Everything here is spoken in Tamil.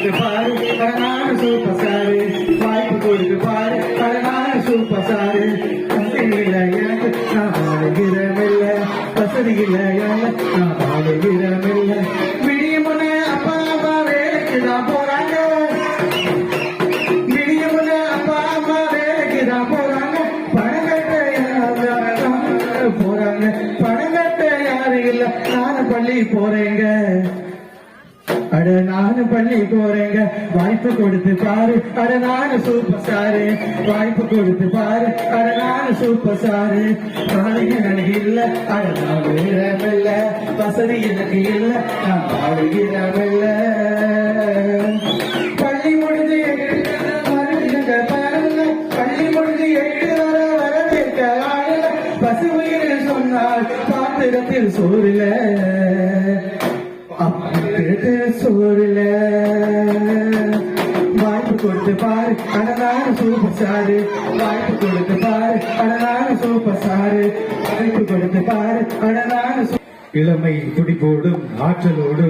கொடுத்து பாரு அழகான சூப்பர் சாரு வாய்ப்பு கொடுத்து பாரு அழகான சூப்பர் சாரு வசதி இல்லை நான் வாழ்கிறமில்ல. வசதி இல்லை நான் வாழ்கிறமில்ல. விடிய முன்னே அப்பா அம்மா வேலைக்கு தான் போறாங்க. விடிய முன்னே அப்பா அம்மா வேலைக்கு தான் போறாங்க. பணம் கட்ட போறாங்க. பணம் கட்ட யாரும் இல்ல. நானும் பள்ளி போறேங்க. அட நானு பள்ளி போறேங்க. வாய்ப்பு கொடுத்து பாரு. அட நானு சூப்பர் சாரு வாய்ப்பு கொடுத்து பாரு. அட நானு சூப்பர் சாரு காலைக்கு எனக்கு இல்ல. அட நான் வீரமில்ல வசதி எனக்கு இல்ல. நான் வாழுகிறமில்ல. பள்ளி முடிஞ்சு எட்டு மறுபடியும் பாருங்க பள்ளி முடிஞ்சு எட்டு வர வரவேற்க பசுமையில் சொன்னால் பாத்திரத்தில் சோறில சோறுல வாய்ப்பு கொடுத்து பாரு அழகான சூப்பர் சாரு வாய்ப்பு கொடுத்து பாரு அழகான சூப்பர் சாரு வாய்ப்பு கொடுத்து பாரு அழகான இளமை துடிப்போடும் ஆற்றலோடும்.